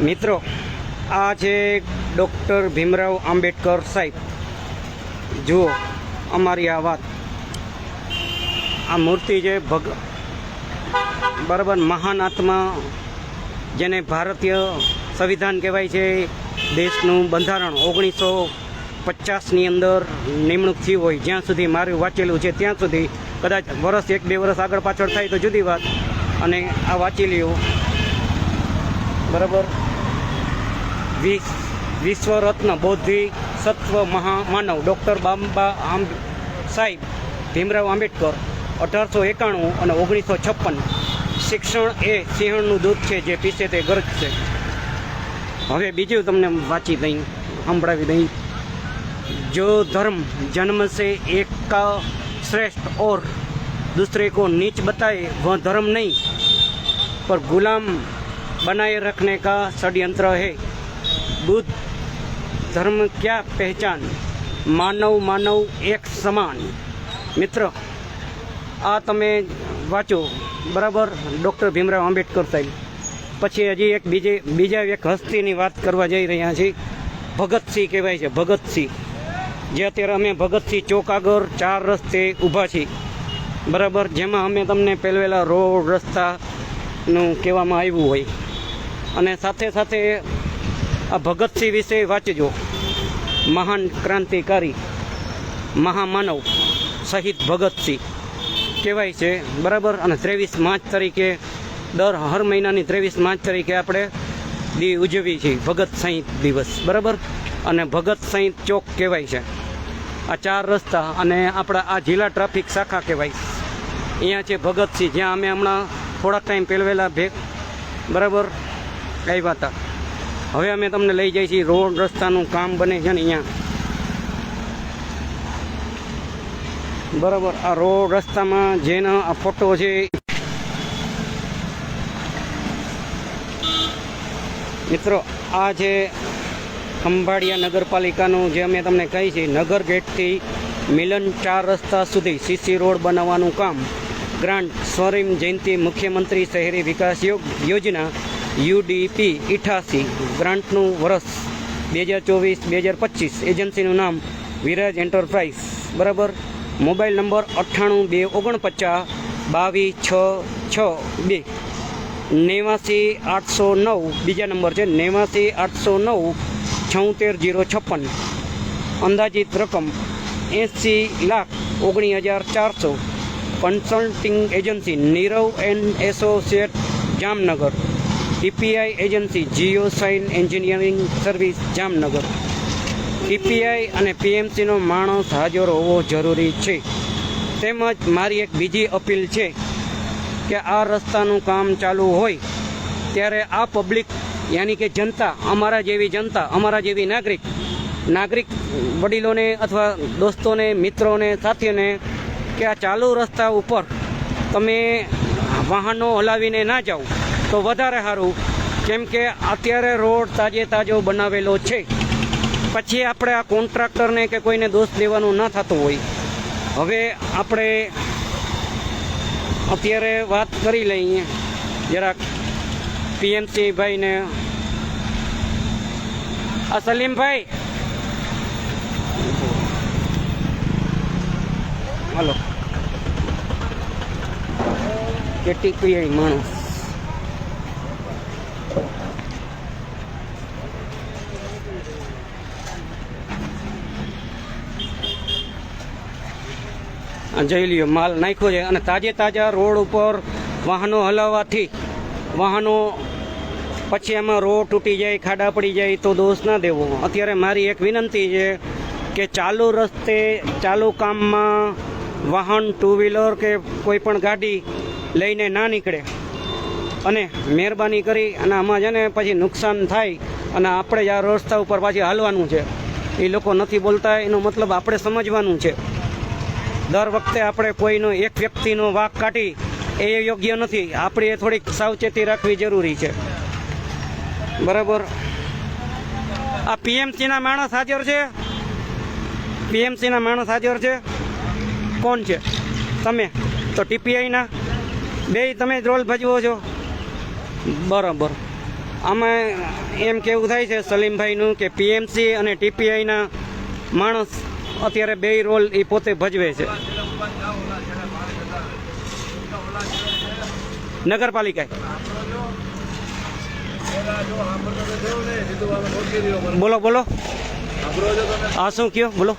મિત્રો, આ છે ડૉક્ટર ભીમરાવ આંબેડકર સાહેબ. જુઓ, અમારી આ વાત. આ મૂર્તિ છે ભગ, બરાબર મહાન આત્મા, જેને ભારતીય સંવિધાન કહેવાય છે, દેશનું બંધારણ ઓગણીસો પચાસની અંદર નિમણૂક થઈ હોય, જ્યાં સુધી મારું વાંચેલું છે, ત્યાં સુધી કદાચ વરસ એક, બે વરસ આગળ પાછળ થાય તો જુદી વાત. અને આ વાંચી લ્યું બરાબર? વિશ્વરત્ન બૌદ્ધિ સત્વ મહામાનવ ડૉક્ટર બાબા આંબ સાહેબ ભીમરાવ આંબેડકર અઢારસો એકાણું અને ઓગણીસો છપ્પન શિક્ષણ એ સિંહણનું દૂધ છે જે પીસે તે ગરજ છે હવે બીજું તમને વાંચી દઈ સંભળાવી દઈ જો ધર્મ जन्म से एक का श्रेष्ठ और दूसरे को नीच बताए वह धर्म नहीं पर गुलाम बनाए रखने का षड्यंत्र है બુદ્ધ ધર્મ ક્યાં પહેચાન? માનવ માનવ એક સમાન. મિત્ર, આ તમે વાંચો. બરાબર? ડૉક્ટર ભીમરાવ આંબેડકર સાહેબ. પછી હજી એક બીજે, બીજા એક હસ્તીની વાત કરવા જઈ રહ્યા છીએ. ભગતસિંહ કહેવાય છે, ભગતસિંહ. જે અત્યારે અમે ભગતસિંહ ચોક આગળ ચાર રસ્તે ઊભા છીએ. બરાબર? જેમાં અમે તમને પહેલવેલા રોડ રસ્તાનું કહેવામાં આવ્યું હોય. અને સાથે સાથે આ ભગતસિંહ વિશે વાંચજો. મહાન ક્રાંતિકારી, મહામાનવ શહીદ ભગતસિંહ. કહેવાય છે, બરાબર? અને ત્રેવીસ માર્ચ તરીકે, દર હર મહિનાની ત્રેવીસ માર્ચ તરીકે આપણે દી ઉજવીએ છીએ, ભગત સંહિત દિવસ. બરાબર? અને ભગત સંહિત ચોક કહેવાય છે. આ ચાર રસ્તા અને આપણા આ જિલ્લા ટ્રાફિક શાખા કહેવાય. અહીંયા છે ભગતસિંહ, જ્યાં અમે હમણાં થોડાક ટાઈમ પહેલવેલા ભેગ બરાબર? આવ્યા હતા. હવે અમે તમને લઈ જઈએ છીએ રોડ રસ્તાનું કામ બને છે ને અહીંયા. બરાબર, આ રોડ રસ્તામાં જેનો આ ફોટો છે મિત્રો, આ છે ખંભાળિયા નગરપાલિકાનું જે અમે તમને કહી છે, નગર ગેટથી મિલન ચાર રસ્તા સુધી સીસી રોડ બનાવવાનું કામ. ગ્રાન્ટ સ્વરિમ જયંતિ મુખ્યમંત્રી શહેરી વિકાસ યોજના યુડીપી ઇઠાસી ગ્રાન્ટનું વર્ષ બે હજાર ચોવીસ, બે હજાર પચીસ. એજન્સીનું નામ વિરાજ એન્ટરપ્રાઇઝ. બરાબર? મોબાઈલ નંબર અઠ્ઠાણું બે ઓગણપચાસ બાવીસ છ છ બે. નેવાસી આઠસો નવ. બીજા નંબર છે નેવાસી આઠસો નવ છોતેર જીરો છપ્પન. અંદાજિત રકમ એંસી લાખ ઓગણીસ હજાર ચારસો. Consulting agency Nirav and associate Jamnagar. TPI agency Geo sign engineering service Jamnagar. EPI અને પીએમસીનો માણસ હાજર હોવો જરૂરી છે. તેમજ મારી એક બીજી અપીલ છે કે આ રસ્તાનું કામ ચાલુ હોય, ત્યારે આ પબ્લિક, યાની કે જનતા, અમારા જેવી જનતા, અમારા જેવી નાગરિક નાગરિક વડીલોને અથવા દોસ્તોને, મિત્રોને, સાથીઓને કે આ ચાલુ રસ્તા ઉપર તમે વાહનો હલાવીને ના જાઓ. તો વધારે સારું, કેમ કે અત્યારે રોડ તાજે તાજો બનાવેલો છે. પછી આપણે આ કોન્ટ્રાક્ટરને કે કોઈને દોષ દેવાનું ન થતું હોય. હવે આપણે અત્યારે વાત કરી લઈએ, જરાક પીએમસી ભાઈને આ સલીમભાઈ. હલો. કેટલી પ્રિય માણસ. જઈ લ્યો, માલ નાખ્યો છે અને તાજે તાજા રોડ ઉપર વાહનો હલાવવાથી વાહનો પછી એમાં રોડ તૂટી જાય, ખાડા પડી જાય તો દોષ ના દેવો. અત્યારે મારી એક વિનંતી છે કે ચાલુ રસ્તે, ચાલુ કામમાં વાહન ટુ વ્હીલર કે કોઈ પણ ગાડી લઈને ના નીકળે. અને મહેરબાની કરી અને આમાં છે ને પછી નુકસાન થાય અને આપણે જ આ રસ્તા ઉપર પાછી હાલવાનું છે. એ લોકો નથી બોલતા, એનો મતલબ આપણે સમજવાનું છે. દર વખતે આપણે કોઈનો એક વ્યક્તિનો વાક કાઢી, એ યોગ્ય નથી. આપણે એ થોડીક સાવચેતી રાખવી જરૂરી છે. બરાબર? આ પીએમસીના માણસ હાજર છે? પીએમસીના માણસ હાજર છે? કોણ છે? તમે? તો ટીપીઆઈના બે તમે જ રોલ ભજવો છો? બરાબર. આમાં એમ કેવું થાય છે, સલીમભાઈનું કે પીએમસી અને ટીપીઆઈના માણસ અત્યારે બે રોલ એ પોતે ભજવે છે. નગરપાલિકા બોલો બોલો. આ શું કયો? બોલો.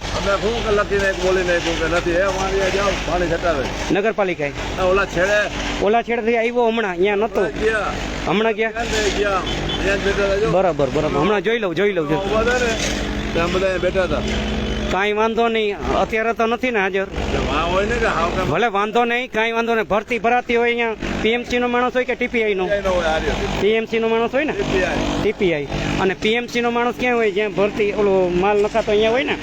નગરપાલિકા ઓલા છેડે ઓલા છેડેથી આવ્યો હમણાં અહીંયા ગયા હમણાં ગયા બરાબર બરાબર. હમણાં જોઈ લઉં જોઈ લઉં બધા બેઠા હતા. કાંઈ વાંધો નહીં. અત્યારે તો નથી ને હાજર. ભલે વાંધો નહીં, કાંઈ વાંધો નહીં. ભરતી ભરાતી હોય અહીંયા. પીએમસી નો માણસ હોય કે ટીપીઆઈ નો? પીએમસી નો માણસ હોય ને? ટીપીઆઈ અને પીએમસી નો માણસ ક્યાં હોય? જ્યાં ભરતી, ઓલો માલ નખાતો અહીંયા હોય ને?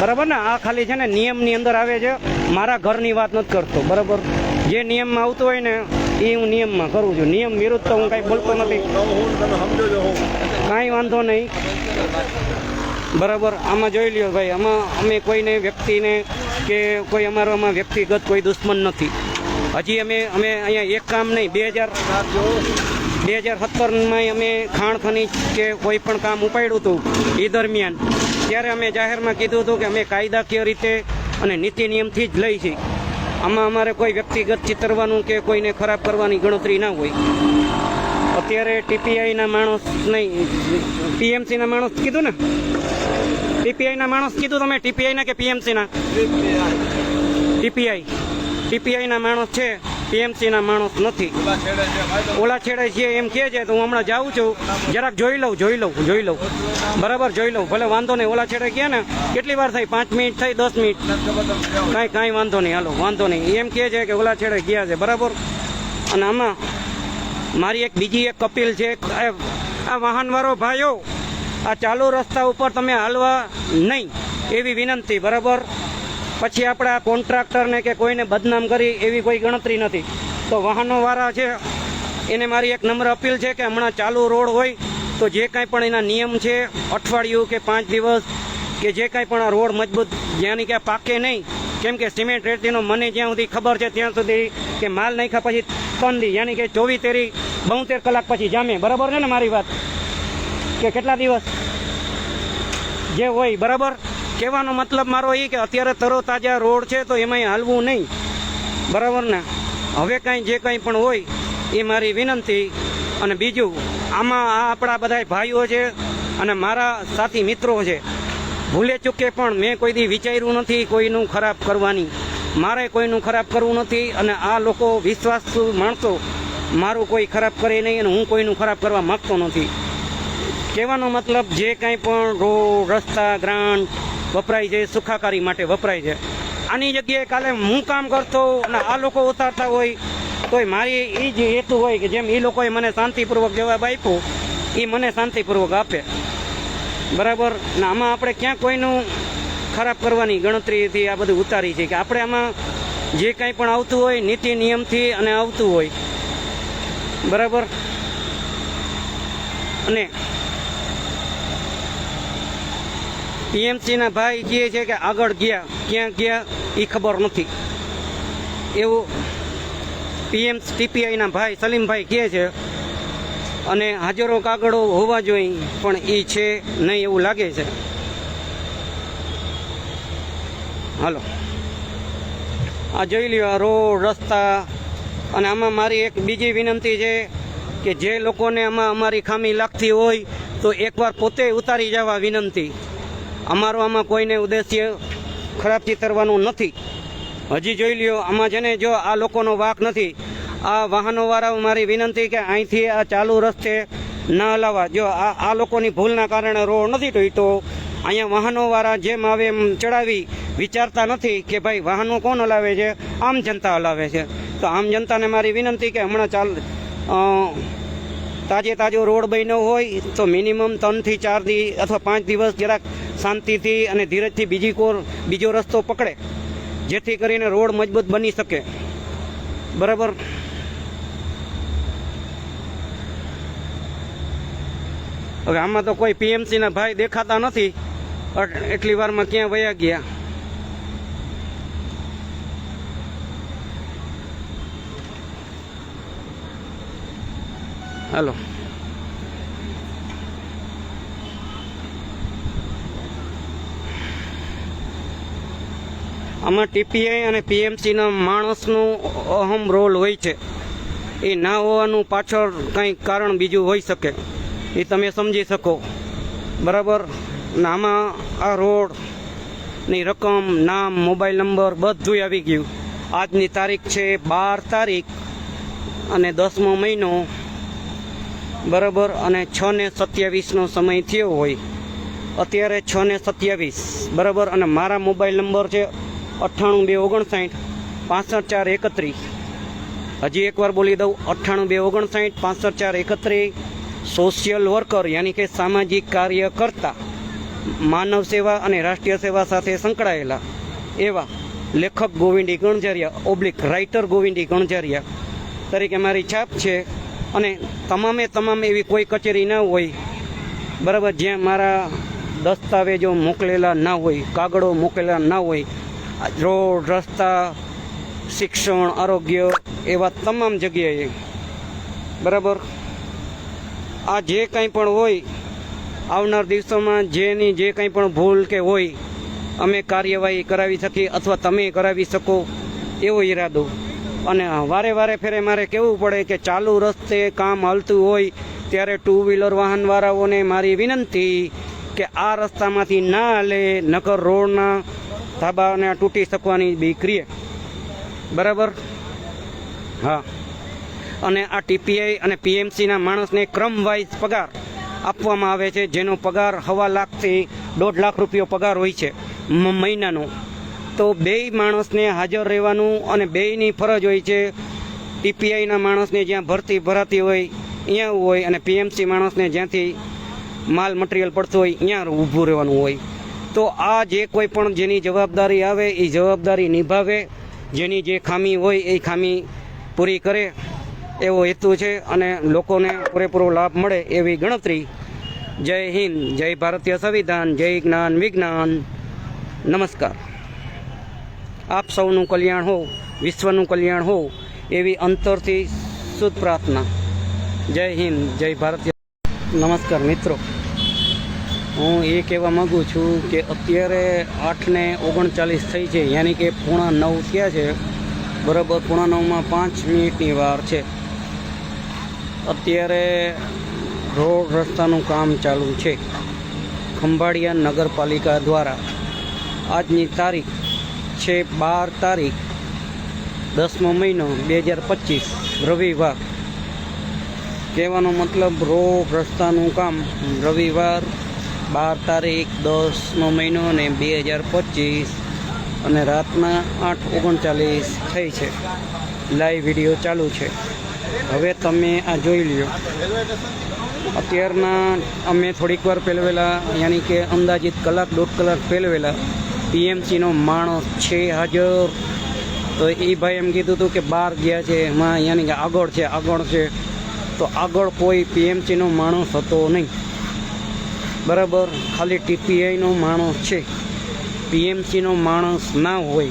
બરાબર ને? આ ખાલી છે ને નિયમની અંદર આવે છે. મારા ઘરની વાત નથી કરતો. બરાબર? જે નિયમમાં આવતું હોય ને, એ હું નિયમમાં કરું છું. નિયમ વિરુદ્ધ તો હું કાંઈ બોલતો નથી. કાંઈ વાંધો નહીં. બરાબર, આમાં જોઈ લ્યો ભાઈ, આમાં અમે કોઈને વ્યક્તિને કે કોઈ અમારામાં વ્યક્તિગત કોઈ દુશ્મન નથી. હજી અમે અમે અહીંયા એક કામ નહીં, બે હજાર બે હજાર સત્તરમાં અમે ખાણ ખનીજ કે કોઈ પણ કામ ઉપાડ્યું હતું એ દરમિયાન, ત્યારે અમે જાહેરમાં કીધું હતું કે અમે કાયદાકીય રીતે અને નીતિ નિયમથી જ લઈ છીએ. આમાં અમારે કોઈ વ્યક્તિગત ચિતરવાનું કે કોઈને ખરાબ કરવાની ગણતરી ના હોય. અત્યારે ટીપીઆઈના માણસ નહીં પીએમસીના માણસ કીધું ને? ટીપીઆઈના માણસ કીધું તમે ટીપીઆઈના કે પીએમસીના ટીપીઆઈ ટીપીઆઈના માણસ છે પીએમસીના માણસ નથી. ઓલા છેડે છે, એમ કહે છે, તો હું હમણાં જાઉં છું. જરાક જોઈ લઉં જોઈ લઉં જોઈ લઉં. બરાબર, જોઈ લઉં. ભલે વાંધો નહીં, ઓલા છેડે ગયા ને, કેટલી વાર થઈ પાંચ મિનિટ થઈ દસ મિનિટ? કાંઈ કાંઈ વાંધો નહીં, હાલો, વાંધો નહીં. એમ કહે છે કે ઓલા છેડે ગયા છે, બરાબર? અને આમાં મારી એક બીજી એક અપીલ છે આ વાહનવાળો ભાઈઓ, આ ચાલુ રસ્તા ઉપર તમે હાલવા નહીં, એવી વિનંતી, બરાબર? પછી આપણા કોન્ટ્રાક્ટરને કે કોઈને બદનામ કરી એવી કોઈ ગણતરી નથી. તો વાહનોવાળા છે, એને મારી એક નમ્ર અપીલ છે કે હમણાં ચાલુ રોડ હોય તો જે કાંઈ પણ એના નિયમ છે, અઠવાડિયું કે પાંચ દિવસ કે જે કાંઈ પણ આ રોડ મજબૂત, જ્યાંની કે પાકે નહીં, કેમ કે સિમેન્ટ રેતીનો મને જ્યાં સુધી ખબર છે ત્યાં સુધી કે માલ નાખ્યા પછી ત્રણ દી, યાની કે ચોવીસ તેરી બોતેર કલાક પછી જામે. બરાબર છે ને મારી વાત? કે કેટલા દિવસ? જે હોય, બરાબર? કહેવાનો મતલબ મારો એ કે અત્યારે તરો તાજા રોડ છે તો એમાંય હાલવું નહીં. બરાબર ને? હવે કાંઈ જે કંઈ પણ હોય, એ મારી વિનંતી. અને બીજું, આમાં આ આપણા બધા ભાઈઓ છે અને મારા સાથી મિત્રો છે. ભૂલે ચૂકે પણ મેં કોઈ દી વિચાર્યું નથી કોઈનું ખરાબ કરવાની. મારે કોઈનું ખરાબ કરવું નથી અને આ લોકો વિશ્વાસુ માણસો મારું કોઈ ખરાબ કરે નહીં અને હું કોઈનું ખરાબ કરવા માગતો નથી. કહેવાનો મતલબ જે કાંઈ પણ રોડ રસ્તા ગ્રાન્ટ વપરાય છે, સુખાકારી માટે વપરાય છે. આની જગ્યાએ કાલે હું કામ કરતો અને આ લોકો ઉતારતા હોય, તોય મારી એ જ હેતુ હોય કે જેમ એ લોકોએ મને શાંતિપૂર્વક જવાબ આપ્યો એ મને શાંતિપૂર્વક આપે. બરાબર? ને આમાં આપણે ક્યાં કોઈનું ખરાબ કરવાની ગણતરીથી આ બધું ઉતારી છે કે આપણે આમાં જે કાંઈ પણ આવતું હોય, નીતિ, નિયમથી અને આવતું હોય બરાબર? અને પીએમસીના ભાઈ કહે છે કે આગળ ગયા, ક્યાં ગયા એ ખબર નથી. એવું પીએમ ટીપીઆઈના ભાઈ સલીમભાઈ કહે છે અને હાજરો કાગળો હોવા જોઈએ, પણ એ છે નહીં એવું લાગે છે. હાલો. આ જોઈ લ્યો રોડ, રસ્તા અને આમાં મારી એક બીજી વિનંતી છે કે જે લોકોને આમાં અમારી ખામી લાગતી હોય તો એકવાર પોતે ઉતારી જવા વિનંતી. અમારો આમાં કોઈને ઉદ્દેશ્ય ખરાબ ચિતરવાનું નથી. હજી જોઈ લ્યો, આમાં છે ને જો આ લોકોનો વાક નથી, આ વાહનોવાળાઓ મારી વિનંતી કે અહીંથી આ ચાલુ રસ્તે ન હલાવવા. જો આ આ લોકોની ભૂલના કારણે રોડ નથી તૂટતો અહીંયા વાહનોવાળા જેમ આવે એમ ચડાવી વિચારતા નથી કે ભાઈ વાહનો કોણ હલાવે છે? આમ જનતા હલાવે છે. તો આમ જનતાને મારી વિનંતી કે હમણાં ચાલ તાજે તાજો રોડ બન્યો હોય તો મિનિમમ ત્રણથી ચાર દી અથવા પાંચ દિવસ જરાક શાંતિથી અને ધીરજથી બીજી કોર, બીજો રસ્તો પકડે, જેથી કરીને રોડ મજબૂત બની શકે. બરાબર? હવે આમાં તો કોઈ પીએમસીના ભાઈ દેખાતા નથી એટલી વારમાં ક્યાં વયા ગયા? હાલો. આમાં ટીપીઆઈ અને પીએમસીના માણસનો અહમ રોલ હોય છે. એ ના હોવાનું પાછળ કંઈ કારણ બીજું હોઈ શકે. એ તમે સમજી શકો. બરાબર? ને આમાં આ રોડની રકમ, નામ, મોબાઈલ નંબર બધું આવી ગયું. આજની તારીખ છે બાર તારીખ અને દસમો મહિનો. બરાબર અને છ ને સત્યાવીસનો સમય થયો હોય. અત્યારે છ ને સત્યાવીસ, બરાબર? અને મારા મોબાઈલ નંબર છે અઠ્ઠાણું બે ઓગણસાઠ પાસઠ ચાર એકત્રીસ. હજી એકવાર બોલી દઉં, અઠ્ઠાણું બે ઓગણસાઠ પાસઠ ચાર એકત્રીસ સોશિયલ વર્કર યાની કે સામાજિક કાર્યકર્તા, માનવ સેવા અને રાષ્ટ્રીય સેવા સાથે સંકળાયેલા એવા લેખક ગોવિંદી ગણજારિયા ઓબ્લિક રાઇટર ગોવિંદી ગણજારિયા તરીકે મારી છાપ છે. અને તમામે તમામ એવી કોઈ કચેરી ન હોય. બરાબર, જ્યાં મારા દસ્તાવેજો મોકલેલા ના હોય, કાગળો મોકલેલા ના હોય. રોડ, રસ્તા, શિક્ષણ, આરોગ્ય એવા તમામ જગ્યાએ. બરાબર? આ જે કંઈ પણ હોય, આવનાર દિવસોમાં જેની જે કંઈ પણ ભૂલ કે હોય, અમે કાર્યવાહી કરાવી શકીએ અથવા તમે કરાવી શકો એવો ઈરાદો. અને વારે વારે ફેરે મારે કહેવું પડે કે ચાલુ રસ્તે કામ હાલતું હોય, ત્યારે ટુ વ્હીલર વાહનવાળાઓને મારી વિનંતી કે આ રસ્તામાંથી ના હાલે, નકર રોડના ધાબાને તૂટી શકવાની બીક રહે બરાબર? હા. અને આ ટીપીઆઈ અને પીએમસીના માણસને ક્રમવાઇઝ પગાર આપવામાં આવે છે, જેનો પગાર હવા લાખથી દોઢ લાખ રૂપિયો પગાર હોય છે મહિનાનો તો બેય માણસને હાજર રહેવાનું અને બેયની ફરજ હોય છે. ટીપીઆઈના માણસને જ્યાં ભરતી ભરાતી હોય અહીંયા હોય અને પીએમસી માણસને જ્યાંથી માલ મટીરિયલ પડતું હોય અહીંયા ઊભું રહેવાનું હોય. તો આ જે કોઈ પણ જેની જવાબદારી આવે, એ જવાબદારી નિભાવે. જેની જે ખામી હોય, એ ખામી પૂરી કરે. એવો હેતુ છે અને લોકોને પૂરેપૂરો લાભ મળે એવી ગણતરી. જય હિન્દ, જય ભારતીય સંવિધાન, જય જ્ઞાન, વિજ્ઞાન. નમસ્કાર. આપ સૌનું કલ્યાણ હોવ, વિશ્વનું કલ્યાણ હોવ, એવી અંતરથી શુદ્ધ પ્રાર્થના. જય હિન્દ, જય ભારતીય નમસ્કાર મિત્રો. હું એ કહેવા માગું છું કે અત્યારે આઠને ઓગણચાલીસ થઈ છે, યાની કે પૂણા નવ થયા છે. બરાબર, પૂણા નવમાં પાંચ મિનિટની વાર છે. અત્યારે રોડ રસ્તાનું કામ ચાલુ છે. ખંભાળિયા નગરપાલિકા દ્વારા આજની તારીખ છે બાર તારીખ, દસમો મહિનો, બે હજાર પચીસ, રવિવાર. કહેવાનો મતલબ રોડ રસ્તાનું કામ. રવિવાર, બાર તારીખ, દસમો મહિનો ને બે હજાર પચીસ અને રાતના આઠ ઓગણચાલીસ થઈ છે. લાઈવ વીડિયો ચાલુ છે. હવે તમે આ જોઈ લ્યો. અત્યારના અમે થોડીક વાર પહેલવેલા યાની કે અંદાજિત કલાક દોઢ કલાક પહેલવેલા પીએમસીનો માણસ છે હાજર. તો એ ભાઈ એમ કીધું હતું કે બહાર ગયા છે, એમાં યાની કે આગળ છે આગળ છે. તો આગળ કોઈ પીએમસીનો માણસ હતો નહીં. બરાબર? ખાલી ટીપીઆઈનો માણસ છે. પીએમસીનો માણસ ના હોય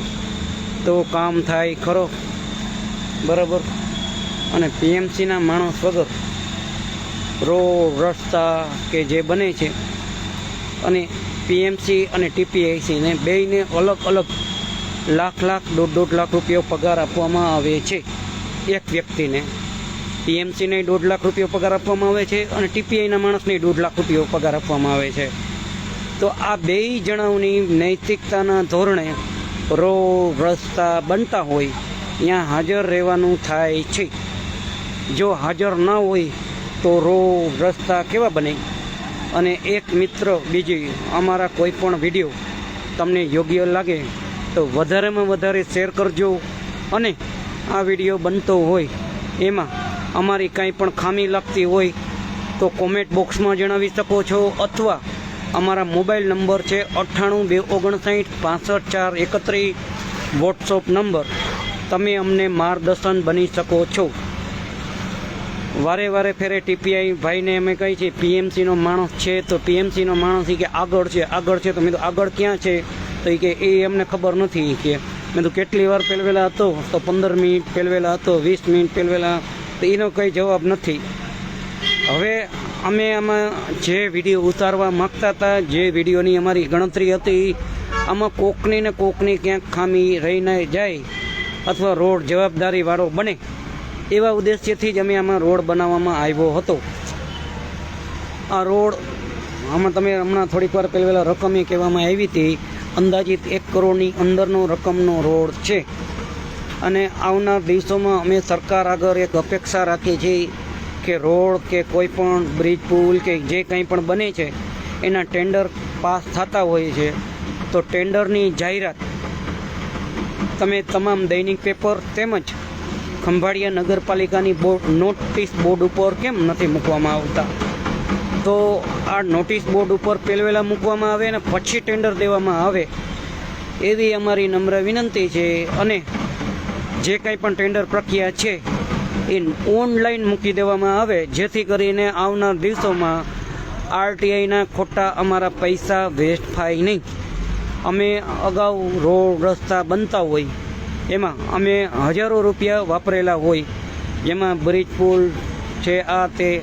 તો કામ થાય ખરો. બરાબર? અને પીએમસીના માણસ વગર રોડ, રસ્તા કે જે બને છે. અને પીએમસી અને ટીપીઆઈસીને બેયને અલગ અલગ લાખ લાખ, દોઢ દોઢ લાખ રૂપિયો પગાર આપવામાં આવે છે. એક વ્યક્તિને પીએમસીને દોઢ લાખ રૂપિયો પગાર આપવામાં આવે છે અને ટીપીઆઈના માણસને દોઢ લાખ રૂપિયા પગાર આપવામાં આવે છે. તો આ બેય જણાવની નૈતિકતાના ધોરણે રોડ, રસ્તા બનતા હોય, ત્યાં હાજર રહેવાનું થાય છે. જો હાજર ન હોય તો રોડ, રસ્તા કેવા બને? અને એક મિત્ર બીજી અમારા કોઈ પણ વીડિયો તમને યોગ્ય લાગે તો વધારેમાં વધારે શેર કરજો અને આ વીડિયો બનતો હોય એમાં અમારી કાંઈ પણ ખામી લાગતી હોય તો કોમેન્ટ બોક્સમાં જણાવી શકો છો અથવા અમારા મોબાઈલ નંબર છે અઠ્ઠાણું બે ઓગણસાઠ પાસઠ ચાર એકત્રીસ. વોટ્સઅપ નંબર તમે અમને માર્ગદર્શન બની શકો છો. વારે વારે ફેરે ટીપીઆઈ ભાઈને અમે કહી છે પીએમસીનો માણસ છે તો પીએમસીનો માણસ કે આગળ છે આગળ છે. તો મેં તો આગળ ક્યાં છે? તો એ કે, એ અમને ખબર નથી. કે, મેં તો કેટલી વાર પહેલવેલા હતો? તો પંદર મિનિટ પહેલવેલા હતો, વીસ મિનિટ પહેલવેલા તો એનો કંઈ જવાબ નથી. હવે અમે આમાં જે વીડિયો ઉતારવા માગતા હતા, જે વિડીયોની અમારી ગણતરી હતી, આમાં કોકની ને કોકની ક્યાંક ખામી રહીને જાય અથવા રોડ જવાબદારીવાળો બને. એવા ઉદ્દેશ્યથી જ અમે આમાં રોડ બનાવવામાં આવ્યો હતો. આ રોડ, આમાં તમે હમણાં થોડીક વાર પહેલાં રકમ એ કહેવામાં આવી હતી, અંદાજિત એક કરોડની અંદરનો રકમનો રોડ છે. અને આવનાર દિવસોમાં અમે સરકાર આગળ એક અપેક્ષા રાખીએ છીએ કે રોડ કે કોઈ પણ બ્રિજ, પુલ કે જે કંઈ પણ બને છે, એના ટેન્ડર પાસ થતા હોય છે. તો ટેન્ડરની જાહેરાત, તમે તમામ દૈનિક પેપર તેમજ ખંભાળિયા નગરપાલિકાની બોર્ડ નોટિસ બોર્ડ ઉપર કેમ નથી મૂકવામાં આવતા? તો આ નોટિસ બોર્ડ ઉપર પહેલવેલા મૂકવામાં આવે અને પછી ટેન્ડર દેવામાં આવે, એવી અમારી નમ્ર વિનંતી છે અને જે કંઈ પણ ટેન્ડર પ્રક્રિયા છે, એ ઓનલાઈન મૂકી દેવામાં આવે, જેથી કરીને આવનાર દિવસોમાં આરટીઆઈના ખોટા અમારા પૈસા વેસ્ટ થાય નહીં. અમે અગાઉ રોડ રસ્તા બનતા હોય એમાં અમે હજારો રૂપિયા વાપરેલા હોય. જેમાં બ્રિજ પુલ છે, આ તે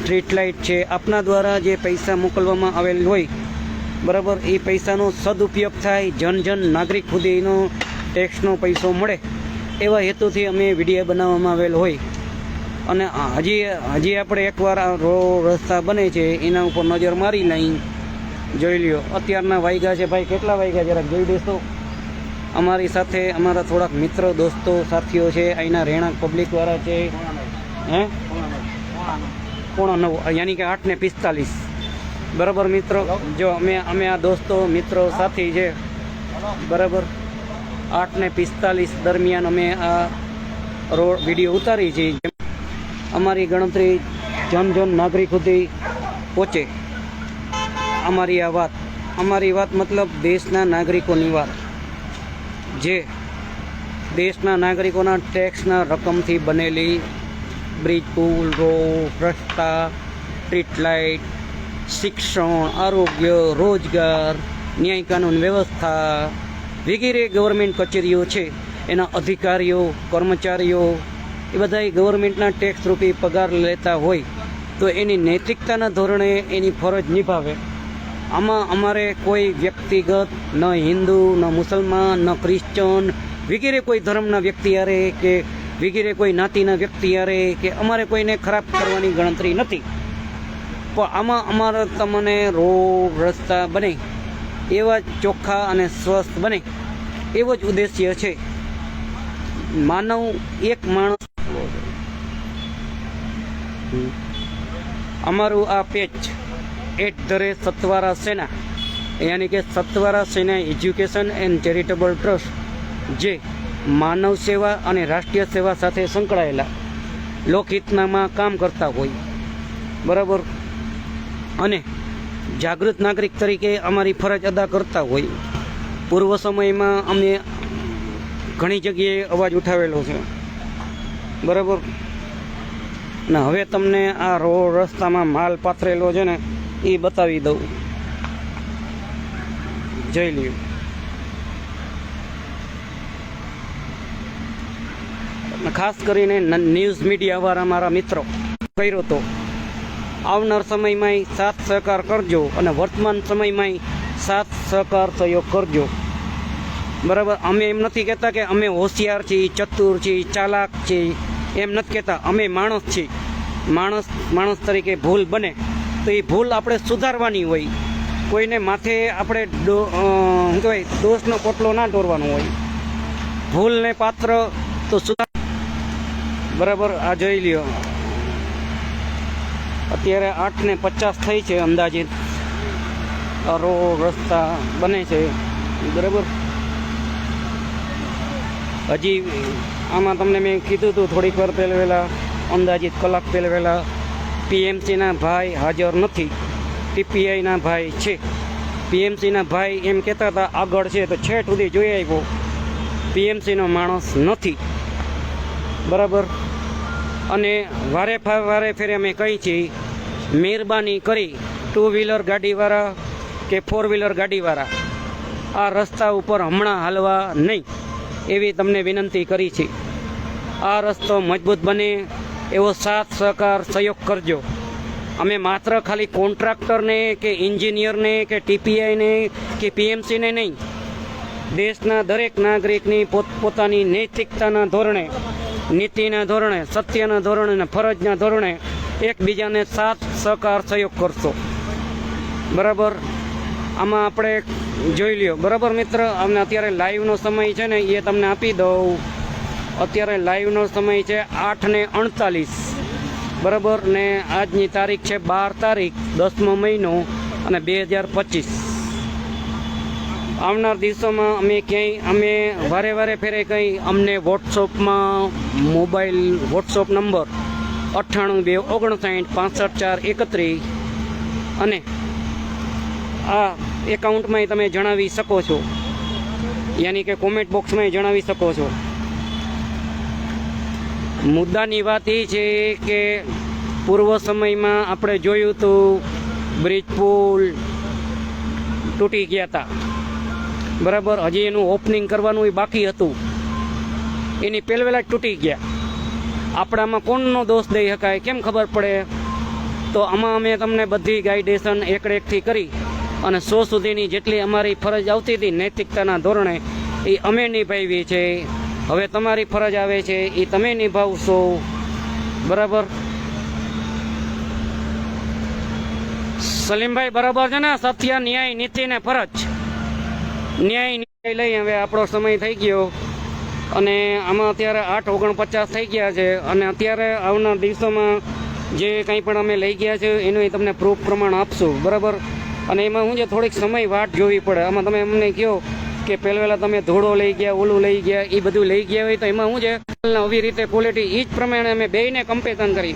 સ્ટ્રીટ લાઇટ છે. આપના દ્વારા જે પૈસા મોકલવામાં આવેલ હોય, બરાબર, એ પૈસાનો સદુપયોગ થાય. જન જન નાગરિક સુધીનો ટેક્સનો પૈસો મળે. એવા હેતુથી અમે વીડિયો બનાવવામાં આવેલ હોય. અને હજી હજી આપણે એકવાર આ રોડ રસ્તા બને છે, એના ઉપર નજર મારી લઈ. જોઈ લ્યો, અત્યારના વાયગા છે. ભાઈ, કેટલા વાયગા જરાક જોઈ દેશો? અમારી સાથે અમારા થોડાક મિત્ર, દોસ્તો, સાથીઓ છે. અહીંના રહેણાંક પબ્લિકવાળા છે. હે? પોણા નવ. યાની કે આઠ ને પિસ્તાલીસ. બરાબર મિત્રો? જો અમે અમે આ દોસ્તો, મિત્રો, સાથી છે. બરાબર? આઠ ને પિસ્તાલીસ દરમિયાન અમે આ રોડ વીડિયો ઉતારી છે. અમારી ગણતરી જન જન નાગરિક સુધી પહોંચે. અમારી આ વાત. અમારી વાત મતલબ દેશના નાગરિકોની વાત. જે દેશના નાગરિકોના ટેક્સના રકમથી બનેલી બ્રિજ પુલ રોડ રસ્તા સ્ટ્રીટ લાઇટ શિક્ષણ, આરોગ્ય, રોજગાર ન્યાય કાનૂન વ્યવસ્થા વગેરે ગવર્મેન્ટ કચેરીઓ છે. એના અધિકારીઓ, કર્મચારીઓ એ બધા ગવર્મેન્ટના ટેક્સ રૂપી પગાર લેતા હોય તો એની નૈતિકતાના ધોરણે એની ફરજ નિભાવે. આમાં અમારે કોઈ વ્યક્તિગત, ન હિન્દુ, ન મુસલમાન, ન ક્રિશ્ચન, વગેરે કોઈ ધર્મના વ્યક્તિ હારે કે વગેરે કોઈ નાતિના વ્યક્તિ હારે કે અમારે કોઈને ખરાબ કરવાની ગણતરી નથી. પણ આમાં અમારા તમને રોડ, રસ્તા બને, એવા ચોખ્ખા અને સ્વસ્થ બને, એવો જ ઉદ્દેશ્ય છે. માનવ એક માણસ અમારું આ પેજ એટ ધ રેટ સત્વારા સેના, યાની કે સત્વારા સેના એજ્યુકેશન એન્ડ ચેરિટેબલ ટ્રસ્ટ, જે માનવ સેવા અને રાષ્ટ્રીય સેવા સાથે સંકળાયેલા લોકહિતનામાં કામ કરતા હોય. બરાબર? અને જાગૃત નાગરિક તરીકે અમારી ફરજ અદા કરતા હોય. પૂર્વ સમયમાં અમે ઘણી જગ્યાએ અવાજ ઉઠાવેલો છે. બરાબર? ને, હવે તમને આ રોડ રસ્તામાં માલ પાથરેલો છે ને એ બતાવી દઉં. જોઈ લ્યું. ખાસ કરીને ન્યૂઝ ન્યૂઝ મીડિયાવાળા મારા મિત્રો, કર્યો તો. આવનાર સમયમાં સાથ સહકાર કરજો અને વર્તમાન સમયમાં સાથ સહકાર સહયોગ કરજો. બરાબર? અમે એમ નથી કહેતા કે અમે હોશિયાર છીએ, ચતુર છીએ, ચાલાક છીએ. એમ નથી કહેતા. અમે માણસ છીએ. માણસ માણસ તરીકે ભૂલ બને. તો એ ભૂલ આપણે સુધારવાની હોય. કોઈને માથે આપણે શું કહેવાય, દોષનો પોટલો ના ઢોરવાનો હોય. ભૂલને પાત્ર તો સુધાર બરાબર, આ જોઈ લ્યો. અત્યારે આઠ ને પચાસ થઈ છે અંદાજિત. રોડ રસ્તા બને છે. બરાબર? હજી આમાં તમને મેં કીધું હતું થોડીક વાર પહેલાં વહેલા અંદાજિત કલાક પહેલાં વહેલા પીએમસીના ભાઈ હાજર નથી. પીપીઆઈના ભાઈ છે. પીએમસીના ભાઈ એમ કહેતા હતા, આગળ છે તો છેટ સુધી જોઈ આવ્યો. પીએમસીનો માણસ નથી. બરાબર? અને વારે વારે ફેરે અમે કહી છીએ મહેરબાની કરી ટુ વ્હીલર ગાડીવાળા કે ફોર વ્હીલર ગાડીવાળા, આ રસ્તા ઉપર હમણાં હાલવા નહીં. એવી તમને વિનંતી કરી છે. આ રસ્તો મજબૂત બને એવો સાથ, સહકાર, સહયોગ કરજો. અમે માત્ર ખાલી કોન્ટ્રાક્ટરને કે એન્જિનિયરને કે ટીપીઆઈને કે પીએમસીને નહીં, દેશના દરેક નાગરિકની પોતપોતાની નૈતિકતાના ધોરણે, નીતિના ધોરણે, સત્યના ધોરણે અને ફરજના ધોરણે એકબીજાને સાથ, સહકાર, સહયોગ કરશો. બરાબર? આમાં આપણે જોઈ લ્યો. બરાબર મિત્ર? અમને અત્યારે લાઈવનો સમય છે ને, એ તમને આપી દઉં. અત્યારે લાઈવનો સમય છે આઠ ને અડતાલીસ. બરાબર ને આજની તારીખ છે બાર તારીખ, દસમો મહિનો અને બે હજાર પચીસ. આવનાર દિવસોમાં અમે ક્યાંય, અમે વારે વારે ફેરે કંઈ અમને વોટ્સઅપમાં મોબાઈલ, વોટ્સઅપ નંબર અઠ્ઠાણું બે ઓગણસાઠ પાસઠ ચાર એકત્રીસ અને આ એકાઉન્ટમાં તમે જણાવી શકો છો. યાની કે કોમેન્ટ બોક્સમાં જણાવી શકો છો. મુદ્દાની વાત એ છે કે પૂર્વ સમયમાં આપણે જોયું હતું બ્રિજ પુલ તૂટી ગયા હતા બરાબર? હજી એનું ઓપનિંગ કરવાનું એ બાકી હતું. એની પહેલવેલા જ તૂટી ગયા. આપણામાં કોણનો દોષ દઈ શકાય? કેમ ખબર પડે? તો આમાં અમે તમને બધી ગાઈડેશન એકડે એકથી કરી અને સો સુધીની જેટલી અમારી ફરજ આવતી હતી નૈતિકતાના ધોરણે એ અમે નિભાવી છે હવે તમારી ફરજ આવે છે એ તમે નિભાવશો. બરાબર? સલીમભાઈ બરાબર છે ને? સત્ય, ન્યાય, નીતિ ને ફરજ. ન્યાય ન્યાય લઈ હવે આપણો સમય થઈ ગયો. અને આમાં અત્યારે આઠ ઓગણપચાસ થઈ ગયા છે. અને અત્યારે આવનાર દિવસોમાં જે કંઈ પણ અમે લઈ ગયા છે, એનું તમને પ્રૂફ પ્રમાણ આપશું. બરાબર? અને એમાં હું જે થોડીક સમય વાટ જોવી પડે. આમાં તમે અમને કહો કે પહેલા તમે ધોળો લઈ ગયા, ઓલું લઈ ગયા એ બધું લઈ ગયા હોય તો એમાં શું છે? આવી રીતે ક્વોલિટી એ જ પ્રમાણે અમે બેયને કમ્પેરિઝન કરી.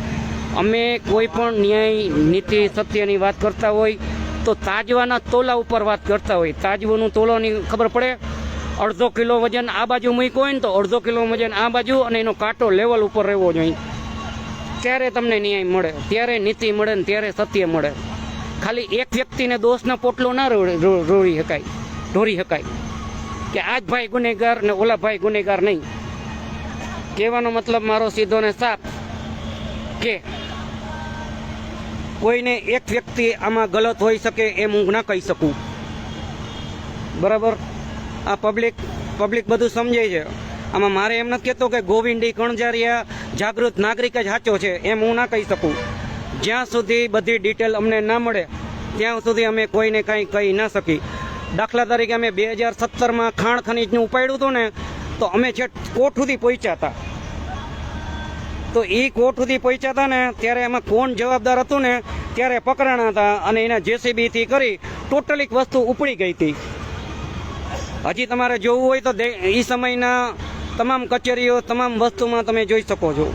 અમે કોઈ પણ ન્યાય, નીતિ, સત્યની વાત કરતા હોય તો તાજવાના તોલા ઉપર વાત કરતા હોય. તાજવાનું તોલાની ખબર પડે? અડધો કિલો વજન આ બાજુ મૂક્યો હોય ને તો અડધો કિલો વજન આ બાજુ અને એનો કાંટો લેવલ ઉપર રહેવો જોઈએ. ત્યારે તમને ન્યાય મળે. ત્યારે નીતિ મળે ને ત્યારે સત્ય મળે. ખાલી એક વ્યક્તિને દોષના પોટલો ના રો- રો- રોળી શકાય ઢોરી શકાય કે આજ ભાઈ ગુનેગાર ને ઓલા ભાઈ ગુનેગાર નહીં. કહેવાનો મતલબ મારો સીધો ને સાફ કે કોઈને એક વ્યક્તિ આમાં ગલત હોઈ શકે એમ હું ના કહી શકું. બરાબર? આ પબ્લિક પબ્લિક બધું સમજે છે. આમાં મારે એમ નથી કહેતો કે ગોવિંદી કણજારિયા જાગૃત નાગરિક જ સાચો છે એમ હું ના કહી શકું. જ્યાં સુધી બધી ડિટેલ અમને ના મળે, ત્યાં સુધી અમે કોઈને કાંઈ કહી ના શકી દાખલા તરીકે અમે બે હજાર સત્તરમાં ખાણ ખનીજનું ઉપાડ્યું હતું ને, તો અમે છે કોઠ સુધી પહોંચ્યા હતા. તો એ કોઠ સુધી પહોંચ્યા હતા ને, ત્યારે એમાં કોણ જવાબદાર હતું ને, ત્યારે પકડાણા હતા અને એના જેસીબીથી કરી ટોટલી વસ્તુ ઉપડી ગઈ હતી. હજી તમારે જોવું હોય તો એ સમયના તમામ કચેરીઓ, તમામ વસ્તુમાં તમે જોઈ શકો છો.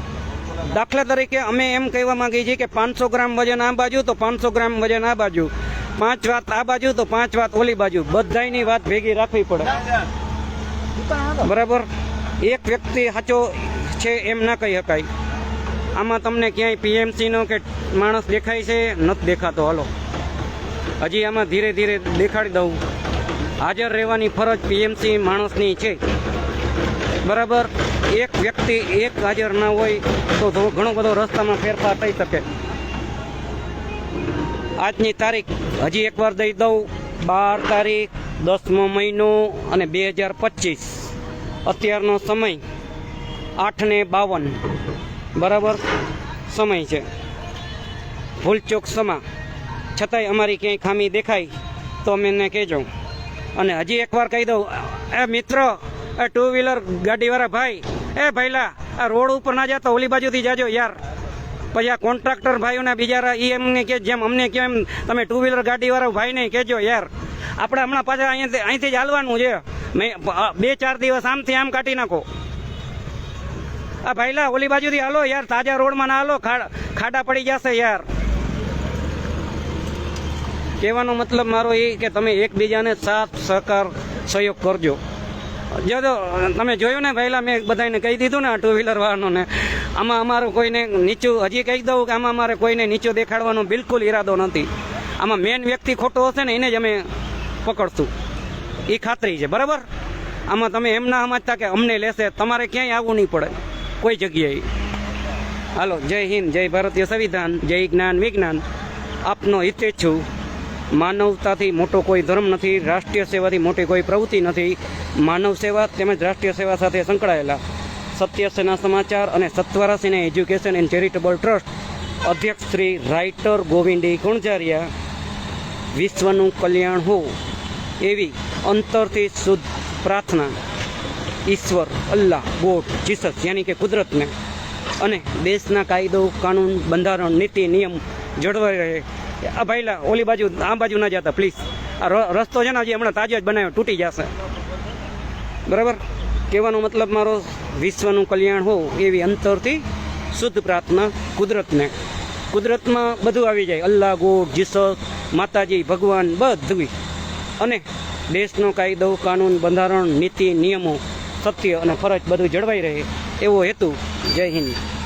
દાખલા તરીકે અમે એમ કહેવા માંગીએ છીએ કે પાંચસો ગ્રામ વજન આ બાજુ, તો પાંચસો ગ્રામ વજન આ બાજુ. પાંચ વાત આ બાજુ તો પાંચ વાત ઓલી બાજુ. બધાયની વાત ભેગી રાખવી પડે. બરાબર? એક વ્યક્તિ સાચો છે એમ ના કહી શકાય. આમાં તમને ક્યાંય પીએમસીનો કે માણસ દેખાય છે, નથી દેખાતો. હાલો. હજી આમાં ધીરે ધીરે દેખાડી દઉં. હાજર રહેવાની ફરજ પીએમસી માણસની છે. બરાબર? એક વ્યક્તિ એક હાજર ના હોય તો ઘણો બધો રસ્તામાં ફેરફાર થઈ શકે. આજની તારીખ હજી એકવાર દઈ દઉં. બાર તારીખ, દસમો મહિનો અને બે હજાર પચીસ. અત્યારનો સમય આઠ ને બાવન. બરાબર? સમય છે. ભૂલચોક સમા. છતાંય અમારી ક્યાંય ખામી દેખાય તો અમે એને કહેજો. અને હજી એકવાર કહી દઉં, એ મિત્ર, એ ટુ વ્હીલર ગાડીવાળા ભાઈ, એ ભાઈલા, આ રોડ ઉપર ના જતો ઓલી બાજુથી જાજો યાર. પછી આ કોન્ટ્રાક્ટર ભાઈઓના બીજા એ એમને કે જેમ અમને કે એમ, તમે ટુ વ્હીલર ગાડીવાળા ભાઈને કહેજો યાર. આપણે હમણાં પાછા અહીંયાથી અહીંથી જ હાલવાનું છે. બે ચાર દિવસ આમથી આમ કાઢી નાખો. આ ભાઈલા, ઓલી બાજુથી હાલો યાર, તાજા રોડમાં ના હાલો, ખાડા પડી જશે યાર. કહેવાનો મતલબ મારો એ કે તમે એકબીજાને સાથ, સહકાર, સહયોગ કરજો. જો તમે જોયું ને ભાઈલા, મેં બધાને કહી દીધું ને આ ટુ વ્હીલર વાહનોને. આમાં અમારું કોઈને નીચું, હજી કહી દઉં કે આમાં અમારે કોઈને નીચું દેખાડવાનો બિલકુલ ઈરાદો નથી. આમાં મેન વ્યક્તિ ખોટો હશે ને એને જ અમે પકડશું. એ ખાતરી છે, બરાબર? આમાં તમે એમ ના સમજતા કે અમને લેશે, તમારે ક્યાંય આવવું નહીં પડે. કોઈ જગ્યાએ. હાલો, જય હિન્દ, જય ભારતીય સંવિધાન, જય જ્ઞાન, વિજ્ઞાન. આપનો હિતે છું. માનવતાથી મોટો કોઈ ધર્મ નથી, રાષ્ટ્રીય સેવાથી મોટી કોઈ પ્રવૃત્તિ નથી. માનવ સેવા તેમજ રાષ્ટ્રીય સેવા સાથે સંકળાયેલા. સત્ય સેના સમાચાર અને સત્વરા સેના એજ્યુકેશન એન્ડ ચેરિટેબલ ટ્રસ્ટ અધ્યક્ષ શ્રી રાઇટર ગોવિંદી ગુણજારિયા, વિશ્વનું કલ્યાણ હો એવી અંતરથી શુદ્ધ પ્રાર્થના. ઈશ્વર, અલ્લાહ, ગોડ, જીસસ, યાની કે કુદરતને અને દેશના કાયદો, કાનૂન, બંધારણ, નીતિ, નિયમ જળવાઈ રહે. આ ભાઈલા, ઓલી બાજુ, આ બાજુ ના જતા, પ્લીઝ. આ રસ્તો છે ને હજી હમણાં તાજો જ બનાવ્યો, તૂટી જશે. બરાબર? કહેવાનો મતલબ મારો વિશ્વનું કલ્યાણ હો એવી અંતરથી શુદ્ધ પ્રાર્થના કુદરતને. કુદરતમાં બધું આવી જાય. અલ્લાહ, ગોડ, જીસસ, માતાજી, ભગવાન બધું અને દેશનો કાયદો, કાનૂન, બંધારણ, નીતિ, નિયમો, સત્ય અને ફરજ બધું જળવાઈ રહે એવો હેતુ. જય હિન્દ.